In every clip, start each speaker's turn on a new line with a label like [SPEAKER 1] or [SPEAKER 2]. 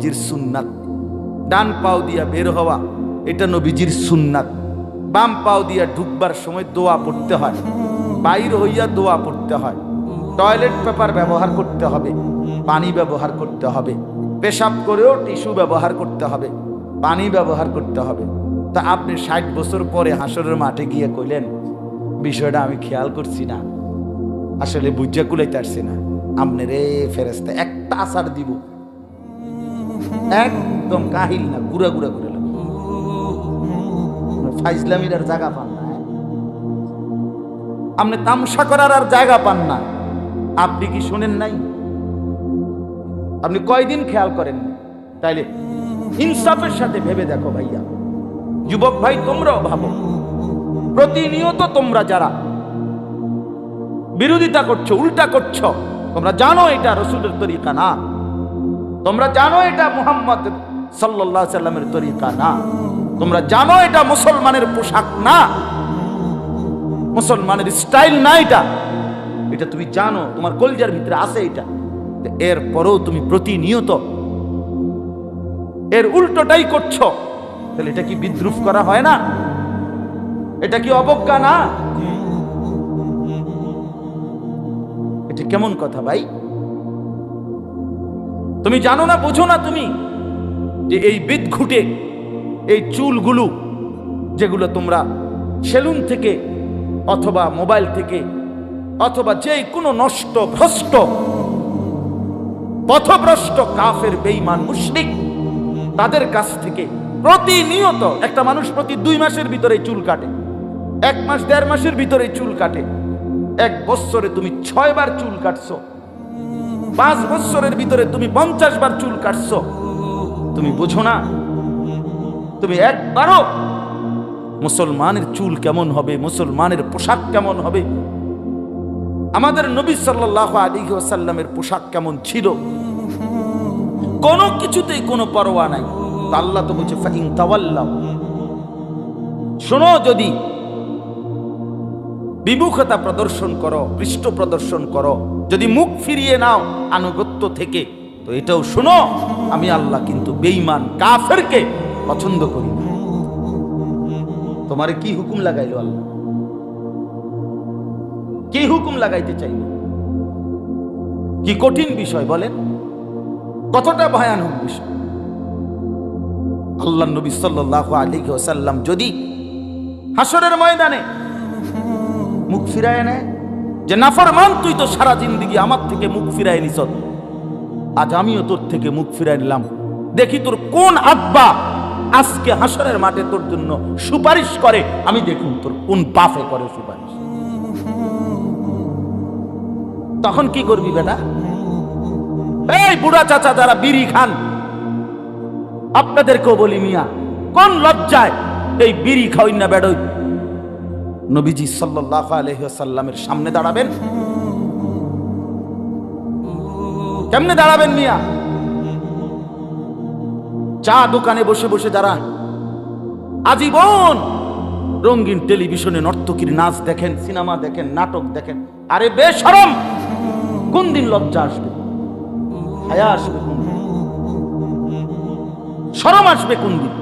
[SPEAKER 1] নবীজির সুন্নাত। ডান পাও দিয়া বের হওয়া, এটা নবীজির সুন্নাত। বাম পাও দিয়া ঢুকবার সময় দোয়া পড়তে হয়। বাইর হইয়া দোয়া পড়তে হয়। টয়লেট পেপার ব্যবহার করতে হবে, পানি ব্যবহার করতে হবে, পেশাব করেও টিস্যু ব্যবহার করতে হবে, পানি ব্যবহার করতে হবে। তা আপনি ষাট বছর পরে হাসরের মাঠে গিয়ে কইলেন, বিষয়টা আমি খেয়াল করছি না। আসলে বুঝা কুলাইতে পারছি না। আপনি রে ফেরেস্তা একটা আসার দিব। একদম কাহিল না, গুড়া গুড়া করে ফাইজলামির আর জায়গা পান না? আপনি তামসা করার আর জায়গা পান না। আপনি কি শোনেন নাই? আপনি কয়দিন খেয়াল করেন তাইলে ইনসাফের সাথে ভেবে দেখো ভাইয়া। যুবক ভাই, তোমরাও ভাবো। প্রতিনিয়ত তোমরা যারা বিরোধিতা করছ, উল্টা করছ, তোমরা জানো এটা রসুলের তরিকা না। তোমরা জানো এটা মুহাম্মদ সাল্লাহ সাল্লামের তরিকা না। তোমরা জানো এটা মুসলমানের পোশাক না। মুসলমানের স্টাইল না এটা। এটা তুমি জানো, তোমার কলজার ভিতরে আছে এটা। এর পরেও তুমি প্রতিনিয়ত এর উল্টোটাই করছ। তাহলে এটা কি বিদ্রুপ করা হয় না? এটা কি অবজ্ঞা না? এটা কেমন কথা ভাই? তুমি জানো না, বোঝো না তুমি যে এই বিদ ঘুটে এই চুলগুলো যেগুলো তোমরা সেলুন থেকে অথবা মোবাইল থেকে অথবা যে কোনো নষ্ট, ভ্রষ্ট, পথভ্রষ্ট কাফের, বেঈমান, মুশরিক তাদের কাছ থেকে প্রতিনিয়ত একটা মানুষ প্রতি দুই মাসের ভিতরে চুল কাটে, এক মাস, দেড় মাসের ভিতরে চুল কাটে, এক বছরে তুমি ছয়বার চুল কাটছো। পাঁচ বছরের ভিতরে তুমি পঞ্চাশ বার চুল কাটছো। তুমি বুঝো না? তুমি একবারও মুসলমানের চুল কেমন হবে, মুসলমানের পোশাক কেমন হবে? আমাদের নবী সাল্লাহ আলী ওসাল্লামের পোশাক কেমন ছিল? কোনো কিছুতেই কোনো পরোয়া নাই। আল্লাহ তো বলছে তাওয়াল্লাম শোনো যদি বিমুখতা প্রদর্শন করো, পৃষ্ঠ প্রদর্শন করো যদি মুখ ফিরিয়ে নাও আনুগত্য থেকে, তো এটাও শোনো, আমি আল্লাহ কিন্তু বেঈমান কাফেরকে পছন্দ করি তোমারে কি হুকুম লাগাইলো আল্লাহ? কি হুকুম লাগাইতে চাইল? কি কঠিন বিষয় বলেন? কতটা ভয়ানক বিষয়। আল্লাহ নবী সাল্লাহ আলী ওসাল্লাম যদি হাসরের ময়দানে মুখ ফিরায় নেয় যে নাফরমান তুই তো সারা জিন্দিগি আমার থেকে মুখ ফিরাই নিস। আজ আমিও তোর থেকে মুখ ফিরাই নিলাম। দেখি তোর কোন আব্বা আজকে হাসরের মাঠে তোর জন্য সুপারিশ করে। আমি দেখুন তোর কোন পাফে করে সুপারিশ। তখন কি করবি বেটা? এই বুড়া চাচা, যারা বিড়ি খান, আপনাদেরকেও বলি মিয়া, কোন লজ্জায় এই বিড়ি খাওয়াই না বেড়ই। নবীজি সাল্লাহ আলহ্লামের সামনে দাঁড়াবেন। কেমনে দাঁড়াবেন মিয়া? চা দোকানে বসে বসে যারা আজীবন রঙিন টেলিভিশনে নর্তকীর নাচ দেখেন, সিনেমা দেখেন, নাটক দেখেন, আরে বেসরম কোন দিন লজ্জা আসবে? হায়া আসবে কোন দিন? সরম আসবে কোন দিন?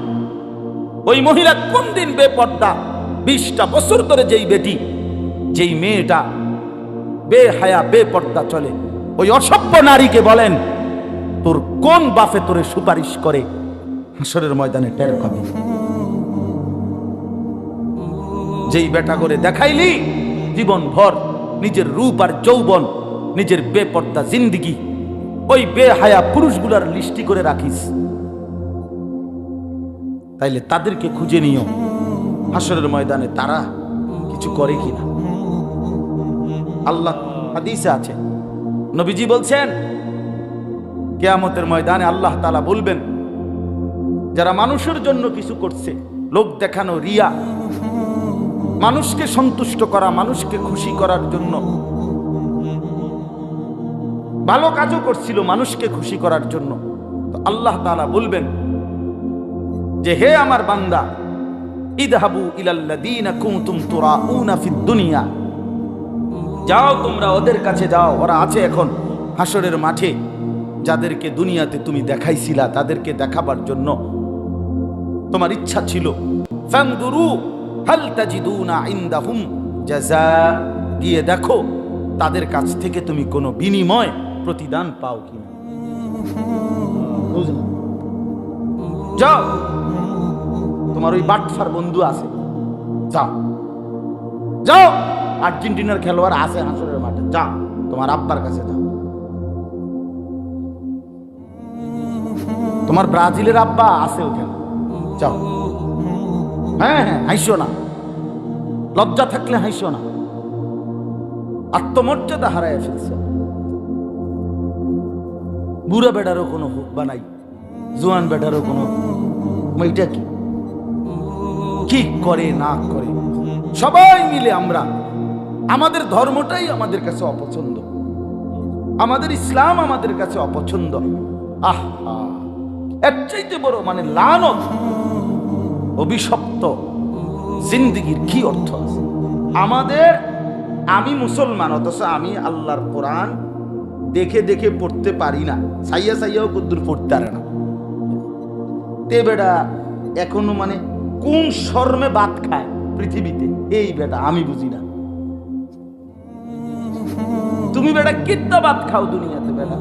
[SPEAKER 1] ওই মহিলা কোন দিন বেপর্দা? বিশটা বছর ধরে যেই বেটি, যেই মেয়েটা বে হায়া বেপর্দা চলে, ওই অসভ্য নারীকে বলেন, তোর কোন বাফে তোরে সুপারিশ করে? হাসরের ময়দানে টের পাবি। যেই বেটা করে দেখাইলি জীবন ভর নিজের রূপ আর যৌবন, নিজের বেপর্দা জিন্দিগি, ওই বেহায়া পুরুষগুলার লিস্টি করে রাখিস। তাইলে তাদেরকে খুঁজে নিও। হাসরের ময়দানে তারা কিছু করে কিনা? আল্লাহ হাদিসে আছে। নবীজি বলছেন, কেয়ামতের ময়দানে আল্লাহ তালা বলবেন, যারা মানুষের জন্য কিছু করছে লোক দেখানো রিয়া, মানুষকে সন্তুষ্ট করা, মানুষকে খুশি করার জন্য ভালো কাজও করছিল মানুষকে খুশি করার জন্য। আল্লাহ তালা বলবেন যে, হে আমার বান্দা ইদহাবু ইলাল্লাযীনা কুনতুম তুরাউনা ফিদ দুনিয়া। যাও তোমরা ওদের কাছে যাও, ওরা আছে এখন হাসরের মাঠে। যাদেরকে দুনিয়াতে তুমি দেখাইছিলা, তাদেরকে দেখাবার জন্য তোমার ইচ্ছা ছিল। ফাংদুরু হাল তাজিদুনা ইনদাহুম জাযা গিয়ে দেখো, তাদের কাছ থেকে তুমি কোনো বিনিময় প্রতিদান পাও কিনা। বুঝলে? যাও। তোমার ওই বাটফার বন্ধু আছে। যাও। যাও। আর্জেন্টিনার খেলোয়াড় আছে হাসরের মাঠে। যাও। তোমার আব্বার কাছে যাও। তোমার ব্রাজিলের আব্বা আছে ওখানে। যাও। হ্যাঁ হ্যাঁ হাইসো না। লজ্জা থাকলে হাইসো না। আত্মমর্যাদা হারায় ফেলছ। বুড়া বেটারও কোনো হুক বানাই জোয়ান বেটারও কোনো এটা কি? কি করে, না করে। সবাই মিলে আমরা, আমাদের ধর্মটাই আমাদের কাছে অপছন্দ। আমাদের ইসলাম আমাদের কাছে অপছন্দ। আহ চাইতে বড় মানে লানত, অভিশপ্ত জিন্দিগির কি অর্থ আমাদের, আমি মুসলমান, অথচ আমি আল্লাহর কোরআন দেখে দেখে পড়তে পারি না। সাইয়া সাইয়াও কুদ্দুর পড়তে পারে না। তে বেড়া এখনও মানে কোন শর্মে বাদ খায় পৃথিবীতে? এই বেটা, আমি বুঝি না। তুমি বেটা কিত্তা বাদ খাও দুনিয়াতে বেটা?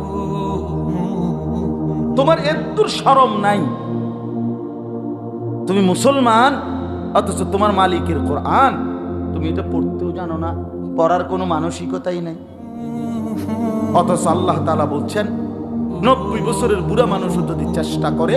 [SPEAKER 1] তোমার এত্তুর শরম নাই। তুমি মুসলমান, অথচ তোমার মালিকের কোরআন। তুমি এটা পড়তেও জানো না, পড়ার কোনো মানসিকতাই নাই। অথচ আল্লাহ তালা বলছেন, নব্বই বছরের বুড়া মানুষও যদি চেষ্টা করে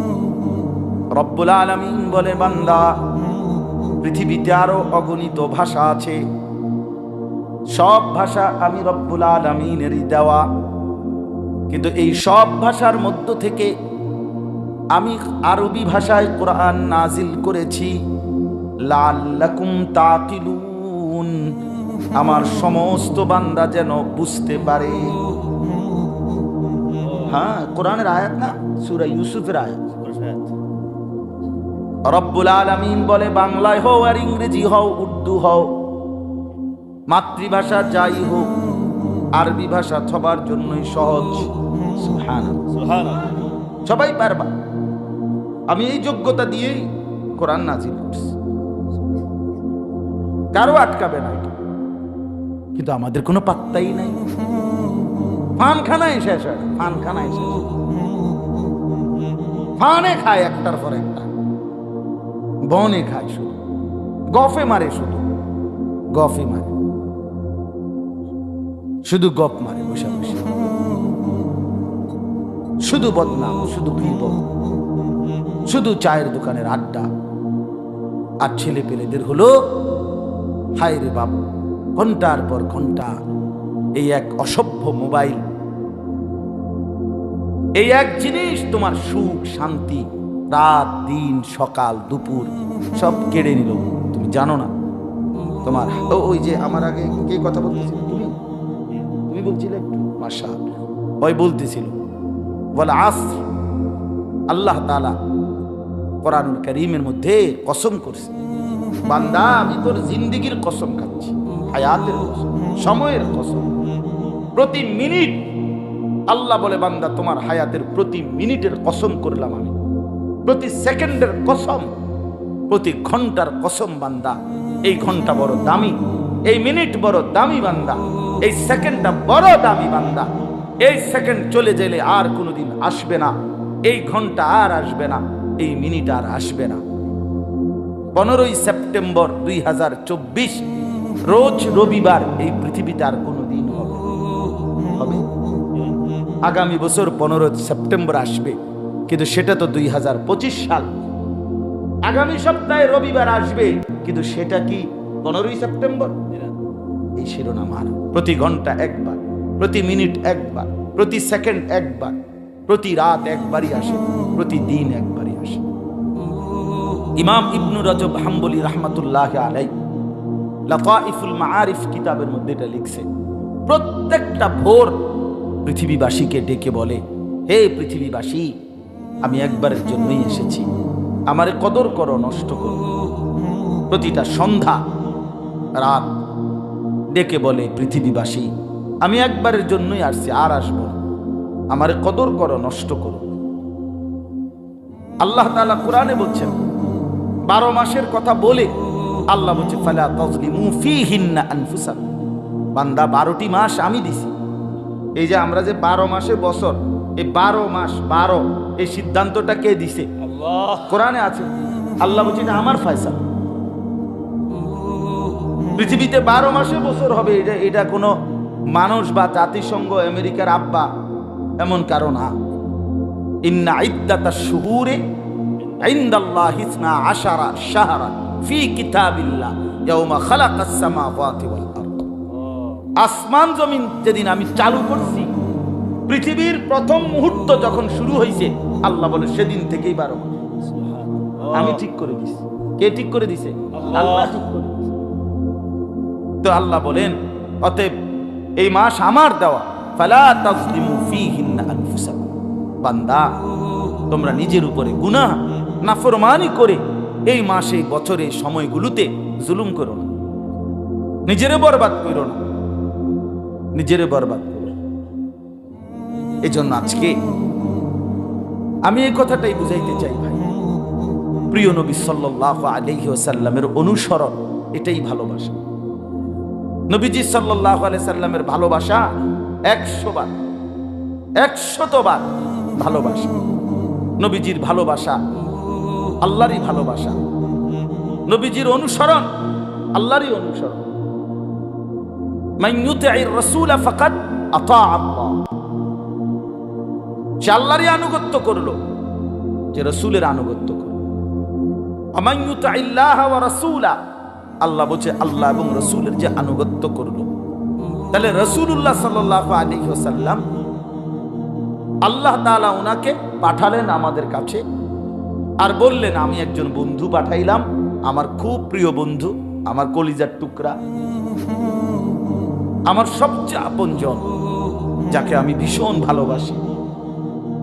[SPEAKER 1] রব্বুল আলামিন বলে, বান্দা, পৃথিবীতে আরও অগণিত ভাষা আছে। সব ভাষা আমি রব্বুল আলামিনেরই দেওয়া। কিন্তু এই সব ভাষার মধ্য থেকে আমি আরবি ভাষায় কোরআন নাজিল করেছি। লাল্লাকুম তাকিলুন। আমার সমস্ত বান্দা যেন বুঝতে পারে। হ্যাঁ কোরআনের আয়াত না? সুরা ইউসুফের আয়াত। রব্বুল আলামিন বলে বাংলায় হও আর ইংরেজি হও উর্দু হও মাতৃভাষা যাই হোক আরবি ভাষা সবার জন্যই সহজ। সবাই পারবা। আমি এই যোগ্যতা দিয়েই কোরআন নাজিল করছি। কারও আটকাবে না কিন্তু আমাদের কোনো পাত্তাই নাই। ফানখানায় শেষ হয় ফানখানায় শেষ ফানে খায় একটার পর একটা। বনে খায় শুধু। গফে মারে শুধু। গফে মারে। শুধু গপ মারে বসে বসে শুধু বদনাম, শুধু গিবত শুধু চায়ের দোকানের আড্ডা। আর ছেলে পেলেদের হলো, হায় রে বাবু ঘণ্টার পর ঘণ্টা এই এক অসভ্য মোবাইল। এই এক জিনিস তোমার সুখ, শান্তি রাত, দিন, সকাল, দুপুর, সব কেড়ে নিল তুমি জানো না তোমার ওই যে আমার আগে কে কথা বলতেছিল? তুমি? তুমি বলছিলে একটু? মাসা ওই বলতেছিল। বলে আস আল্লাহ তালা কোরআনুল করিমের মধ্যে কসম করছে। বান্দা, আমি তোর জিন্দিগির কসম খাচ্ছি। হায়াতের কসম, সময়ের কসম। প্রতি মিনিট আল্লাহ বলে, বান্দা, তোমার হায়াতের প্রতি মিনিটের কসম করলাম আমি। প্রতি সেকেন্ডের কসম, প্রতি ঘণ্টার কসম বান্দা। এই ঘণ্টা বড় দামি, এই মিনিট বড় দামি বান্দা, এই সেকেন্ডটা বড় দামি বান্দা। এই সেকেন্ড চলে গেলে আর কোনোদিন আসবে না, এই ঘণ্টা আর আসবে না, এই মিনিট আর আসবে না। পনেরোই সেপ্টেম্বর দুই হাজার চব্বিশ, রোজ রবিবার এই পৃথিবীতে আর কোনো দিন হবে হবে? আগামী বছর পনেরো সেপ্টেম্বর আসবে। কিন্তু সেটা তো দুই হাজার পঁচিশ সাল। আগামী সপ্তাহে রবিবার আসবে, কিন্তু সেটা কি পনেরোই সেপ্টেম্বর? এই শিরোনাম আর প্রতি ঘণ্টা একবার, প্রতি মিনিট একবার, প্রতি সেকেন্ড একবার, প্রতি রাত একবারই আসে প্রতিদিন একবারই আসে। ইমাম ইবনু রজব হাম্বলি রহমতুল্লাহ আলাই লাফাইফুল মাআরিফ কিতাবের মধ্যে এটা লিখছে, প্রত্যেকটা ভোর পৃথিবীবাসীকে ডেকে বলে, হে পৃথিবীবাসী আমি একবারের জন্যই এসেছি। আমারে কদর করো, নষ্ট করো। প্রতিটা সন্ধ্যা, রাত, ডেকে বলে, পৃথিবীবাসী, আমি একবারের জন্যই আসছি আর আসব আমার কদর করো, নষ্ট করো। আল্লাহ তাআলা কোরআনে বলছেন, বারো মাসের কথা বলে আল্লাহ বলছে আনফুসাকুম। বান্দা, বারোটি মাস আমি দিছি। এই যে আমরা যে বারো মাসে বছর এই বারো মাস বারো এই সিদ্ধান্তটা কে দিছে? কোরআনে আছে আল্লাহ বলছে এটা আমার ফয়সালা। পৃথিবীতে বারো মাসে বছর হবে এটা এটা কোনো মানুষ বা জাতিসংঘ আমেরিকার আব্বা এমন কারণ না। ইন্না ইদ্দাতা শুহুরে ইনদাল্লাহ ইসনা আশারা শাহরা ফি কিতাবিল্লাহ ইয়াউমা খালাকাস সামাওয়াতি ওয়াল আরদ। আসমান জমিন যেদিন আমি চালু করছি পৃথিবীর প্রথম মুহূর্ত যখন শুরু হয়েছে আল্লাহ বলে সেদিন থেকেই বারো আমি ঠিক করে দিছি। কে ঠিক করে দিছে? আল্লাহ। ঠিক করে তো আল্লাহ বলেন অতএব এই মাস আমার দেওয়া। ফালা তাজলিমু ফীহিন্না আনফুসাকুম। বান্দা তোমরা নিজের উপরে গুনাহ নাফরমানি করে এই মাসে বছরে সময়গুলোতে জুলুম করো না। নিজেরে বরবাদ করো না। নিজেরে বরবাদ করো। না। এই জন্য আজকে আমি এই কথাটাই বুঝাইতে চাই ভাই। প্রিয় নবী সাল্লাল্লাহু আলাইহি ওয়াসাল্লামের অনুসরণ, এটাই ভালোবাসা। নবীজি আলাইহি সাল্লামের ভালোবাসা একশো বার একশতবার ভালোবাসা। নবীজির ভালোবাসা আল্লাহরই ভালোবাসা। নবীজির অনুসরণ আল্লাহরই অনুসরণ। ইউতি'ir রাসূলা ফাকাদ আতা আল্লাহ। সে আল্লাহরই আনুগত্য করল, যে রসুলের আনুগত্য করল। রাসূলা, আল্লাহ বলছে, আল্লাহ এবং রসুলের যে আনুগত্য করল। তাহলে রসুল্লাহ সাল্লাহ আলী সাল্লাম আল্লাহ তাআলা ওনাকে পাঠালেন আমাদের কাছে আর বললেন, আমি একজন বন্ধু পাঠাইলাম, আমার খুব প্রিয় বন্ধু, আমার কলিজার টুকরা, আমার সবচেয়ে আপনজন, যাকে আমি ভীষণ ভালোবাসি।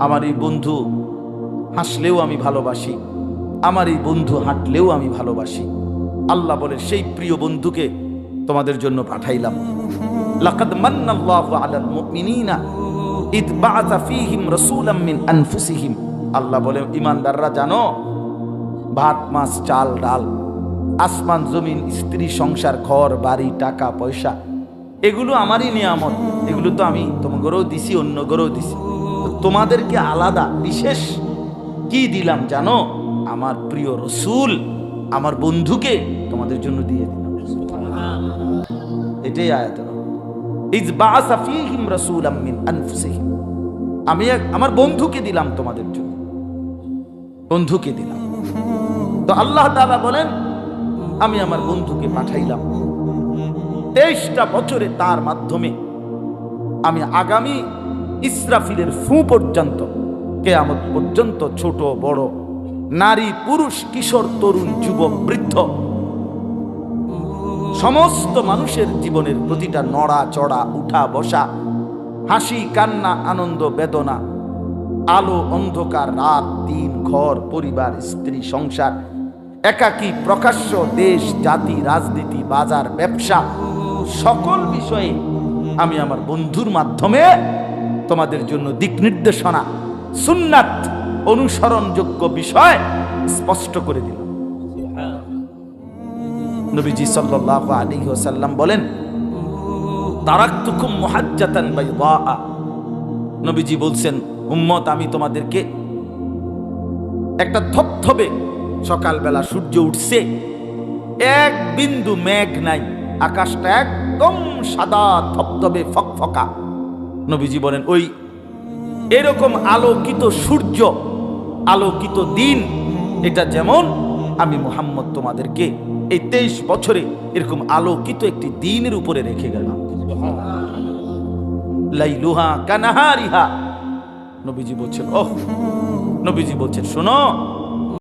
[SPEAKER 1] আমার এই বন্ধু হাসলেও আমি ভালোবাসি। আমার এই বন্ধু হাঁটলেও আমি ভালোবাসি। আল্লাহ বলে সেই প্রিয় বন্ধুকে তোমাদের জন্য পাঠাইলাম। লাকাদ মান্নাল্লাহু আলাল মুমিনিনা ইদ বাআসা ফীহিম রাসূলাম মিন আনফুসিহিম। আল্লাহ বলে ইমানদাররা জানো, ভাত, মাছ, চাল, ডাল, আসমান, জমিন, স্ত্রী, সংসার, ঘর, বাড়ি, টাকা, পয়সা, এগুলো আমারই নিয়ামত। এগুলো তো আমি তোমাদেরও দিছি অন্য গরেও দিছি। তোমাদেরকে আলাদা, বিশেষ কি দিলাম জানো? আমার প্রিয় রসুল আমার বন্ধুকে তোমাদের জন্য দিয়ে দিলাম। এটাই আয়াত। আমি আমার বন্ধুকে দিলাম তোমাদের জন্য। বন্ধুকে দিলাম। তো আল্লাহ তাআলা বলেন, আমি আমার বন্ধুকে পাঠাইলাম। তেইশটা বছরে তার মাধ্যমে আমি আগামী ইসরাফিলের ফু পর্যন্ত, কেয়ামত পর্যন্ত ছোট, বড়, নারী, পুরুষ, কিশোর, তরুণ, যুবক, বৃদ্ধ, সমস্ত মানুষের জীবনের প্রতিটা নড়া, চড়া, উঠা, বসা, হাসি, কান্না, আনন্দ, বেদনা, আলো, অন্ধকার, রাত, দিন, ঘর, পরিবার, স্ত্রী, সংসার, একাকী, প্রকাশ্য দেশ, জাতি, রাজনীতি, বাজার, ব্যবসা, সকল বিষয়ে আমি আমার বন্ধুর মাধ্যমে তোমাদের জন্য দিক নির্দেশনা, সুন্নাত অনুসরণযোগ্য বিষয় স্পষ্ট করে দিল। নবীজি সাল্লাল্লাহু আলাইহি ওয়াসাল্লাম বলেন তারাকতুকুম মুহাজ্জাতান বাইদা নবীজি বলছেন, উম্মত, আমি তোমাদেরকে একটা ধবধবে সকালবেলা সূর্য উঠছে, এক বিন্দু মেঘ নাই, আকাশটা একদম সাদা ধবধবে ফকফকা। নবীজি বলেন, ওই এরকম আলোকিত সূর্য, আলোকিত দিন, এটা যেমন আমি মোহাম্মদ তোমাদেরকে এই তেইশ বছরে এরকম আলোকিত একটি দিনের উপরে রেখে গেলাম। লাইলুহা কানাহারিহা। নবীজি বলছেন, ওহ, নবীজি বলছেন, শোনো